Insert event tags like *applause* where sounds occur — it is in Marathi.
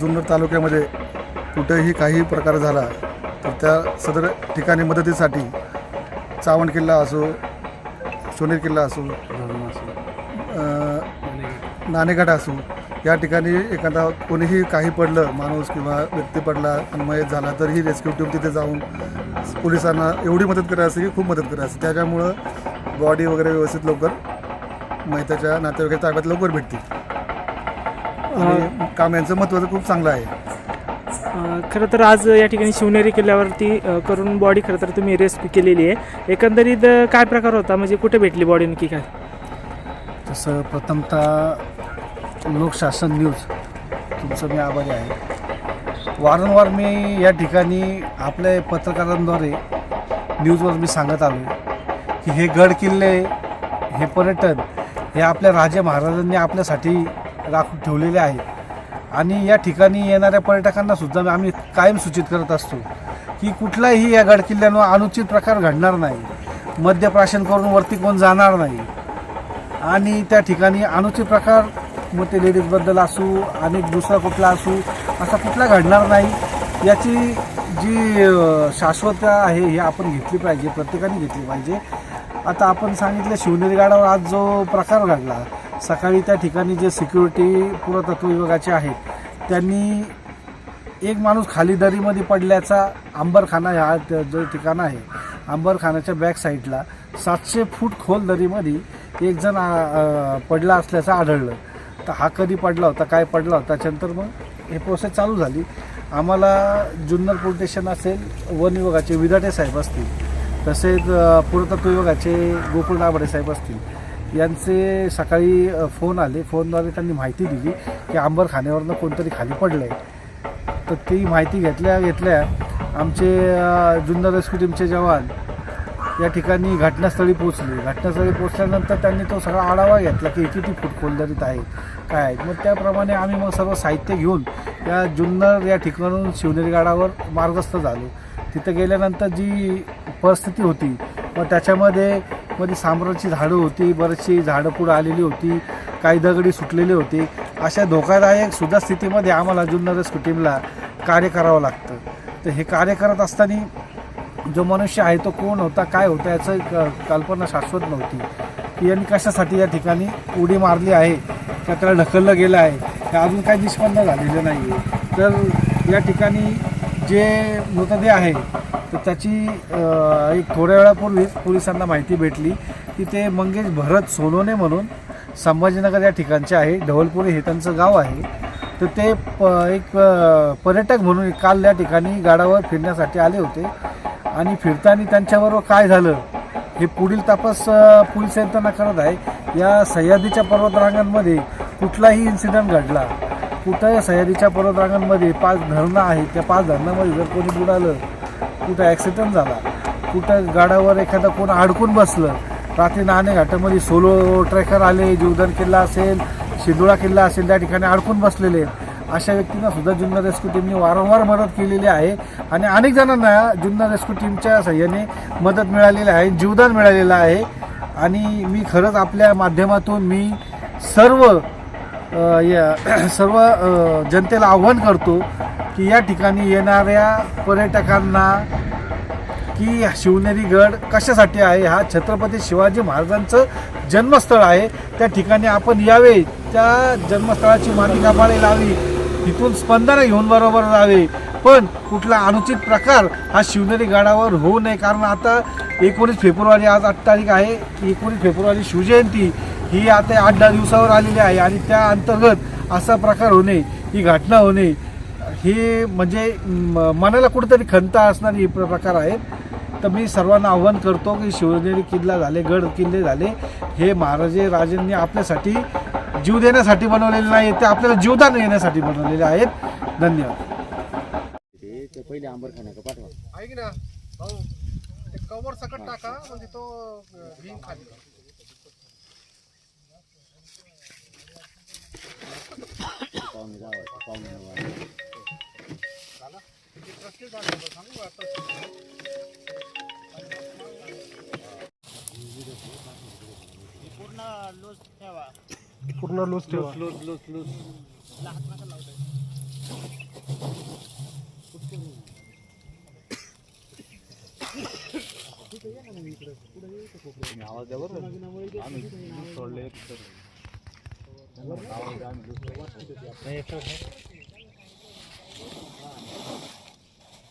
जुन्नर तालुक्यामध्ये कुठेही काही प्रकार झाला तर त्या सदर ठिकाणी मदतीसाठी चावण किल्ला असो सोनेर किल्ला असो नाणेघाट असो या ठिकाणी एखादा कोणीही काही पडलं माणूस किंवा व्यक्ती पडला आणि झाला तर ही रेस्क्यू टीम तिथे जाऊन पोलिसांना एवढी मदत करायची की खूप मदत करायचं त्याच्यामुळं बॉडी वगैरे व्यवस्थित लवकर मैताच्या नातेवाईकाच्या ताब्यात लवकर भेटतील आणि काम यांचं महत्त्वाचं खूप चांगलं आहे. अ, खरं तर आज या ठिकाणी शिवनेरी किल्ल्यावरती अ, करून बॉडी खरं तर तुम्ही रेस्क्यू केलेली आहे. एकंदरीत अ, काय प्रकार होता? म्हणजे कुठे भेटली बॉडी नक्की काय? तसं प्रथमतः लोकशासन न्यूज तुमचं मी आभारी आहे. वारंवार मी या ठिकाणी आपल्या पत्रकारांद्वारे न्यूजवर मी सांगत आलो की हे गड किल्ले हे पर्यटन हे आपल्या राजे महाराजांनी आपल्यासाठी राखून ठेवलेले आहेत. आणि या ठिकाणी येणाऱ्या पर्यटकांना सुद्धा आम्ही कायम सूचित करत असतो की कुठलाही या गडकिल्ल्यांवर अनुचित प्रकार घडणार नाही. मद्यप्राशन करून वरती कोण जाणार नाही. आणि त्या ठिकाणी अनुचित प्रकार मग ते लेडीजबद्दल असू आणि दुसरा कुठला असू असा कुठला घडणार नाही याची जी शाश्वतता आहे ही आपण घेतली पाहिजे प्रत्येकाने घेतली पाहिजे. आता आपण सांगितलं शिवनेरी गाडावर आज जो प्रकार घडला सकाळी त्या ठिकाणी जे सिक्युरिटी पुरातत्व विभागाचे आहेत त्यांनी एक माणूस खाली दरीमध्ये पडल्याचा आंबरखाना ह्या जो ठिकाण आहे आंबरखानाच्या बॅक साईडला सातशे फूट खोल दरीमध्ये एक जण पडला असल्याचं आढळलं. तर हा कधी पडला होता काय पडला होता त्याच्यानंतर मग हे प्रोसेस चालू झाली. आम्हाला जुन्नर पोलीस स्टेशन असेल वन विभागाचे विदाटे साहेब असतील तसेच पुरातत्व विभागाचे गोकुळ दाभाडे साहेब असतील यांचे सकाळी फोन आले. फोनद्वारे त्यांनी माहिती दिली की अंबरखान्यावरनं कोणतरी खाली पडलं आहे तर ती माहिती घेतल्या घेतल्या आमचे जुन्नर रेस्क्यू टीमचे जवान या ठिकाणी घटनास्थळी पोचले घटनास्थळी पोचल्यानंतर त्यांनी तो सगळा आढावा घेतला की किती फूट खोलदरीत आहे काय आहेत. मग त्याप्रमाणे आम्ही मग सर्व साहित्य घेऊन या जुन्नर या ठिकाणून शिवनेरी गडावर मार्गस्थ झालो. तिथं गेल्यानंतर जी परिस्थिती होती मग त्याच्यामध्ये मध्ये सांबराची झाडं होती बरीचशी झाडं पुढं आलेली होती काही दगडी सुटलेली होती. अशा धोकादायक सुद्धा स्थितीमध्ये आम्हाला जुन्नर रेस्क्यू टीमला कार्य करावं लागतं. तर हे कार्य करत असताना जो मनुष्य आहे तो कोण होता काय होता याचं क- कल्पना शाश्वत नव्हती. की यांनी कशासाठी या ठिकाणी उडी मारली आहे का त्याला ढकललं गेलं आहे हे अजून काही निष्पन्न झालेलं नाही आहे तर या ठिकाणी जे मृतदेह आहे तर त्याची एक थोड्या वेळापूर्वीच पोलिसांना माहिती भेटली की ते मंगेश भरत सोनोने म्हणून संभाजीनगर या ठिकाणचे आहे. ढवलपुरी हे त्यांचं गाव आहे. तर ते प एक पर्यटक म्हणून काल या ठिकाणी गाडावर फिरण्यासाठी आले होते. आणि फिरताना त्यांच्याबरोबर काय झालं हे पुढील तपास अ, पोलीस यंत्रणा करत आहे. या सह्याद्रीच्या पर्वतरांगांमध्ये कुठलाही इन्सिडंट घडला. कुठं सह्याद्रीच्या पर्वतरांगांमध्ये पाच धरणं आहेत त्या पाच धरणामध्ये जर कोणी बुडालं कुठं ॲक्सिडेंट झाला कुठं गाडावर एखादा कोण अडकून बसलं रात्री नाणे घाटामध्ये सोलो ट्रेकर आले जीवदान किल्ला असेल शिंदुळा किल्ला असेल त्या ठिकाणी अडकून बसलेले अशा व्यक्तींना सुद्धा जुन्नर रेस्क्यू टीमने वारंवार मदत केलेली आहे आणि अनेक जणांना जुन्नर रेस्क्यू टीमच्या सहाय्याने मदत मिळालेली आहे जीवदान मिळालेलं आहे. आणि मी खरंच आपल्या माध्यमातून मी सर्व या *clears throat* सर्व जनतेला आव्हान करतो की या ठिकाणी येणाऱ्या पर्यटकांना की शिवनेरी गड कशासाठी आहे? हा छत्रपती शिवाजी महाराजांचं जन्मस्थळ आहे. त्या ठिकाणी आपण यावे. त्या जन्मस्थळाची मालिका पाळी लावी. तिथून स्पंदनं घेऊन बरोबर जावे. पण कुठला अनुचित प्रकार हा शिवनेरी गडावर होऊ नये. कारण आता एकोणीस फेब्रुवारी आज आठ तारीख आहे. एकोणीस फेब्रुवारी शिवजयंती. ही आता आठ दहा दिवसावर आलेली आहे आणि त्या अंतर्गत असा प्रकार होणे ही घटना होणे ही म्हणजे म- मनाला कुठेतरी खंत असणारी प्र- प्रकार आहेत. तर मी सर्वांना आव्हान करतो की शिवनेरी किल्ला झाले गड किल्ले झाले हे महाराजे राजांनी आपल्यासाठी जीव देण्यासाठी बनवलेले नाही ते आपल्याला जीवदान येण्यासाठी बनवलेले आहेत. धन्यवाद. ऐक ना कवर सकट टाका म्हणजे तो भीम खाली. पाहुणे गावाचे पाहुणे पूर्ण लूज ठेवा. पूर्ण लूज ठेवा लूज लूज लूज हात नका लावता तुम्ही आवाज द्या आम्ही दूध सोडले 没事。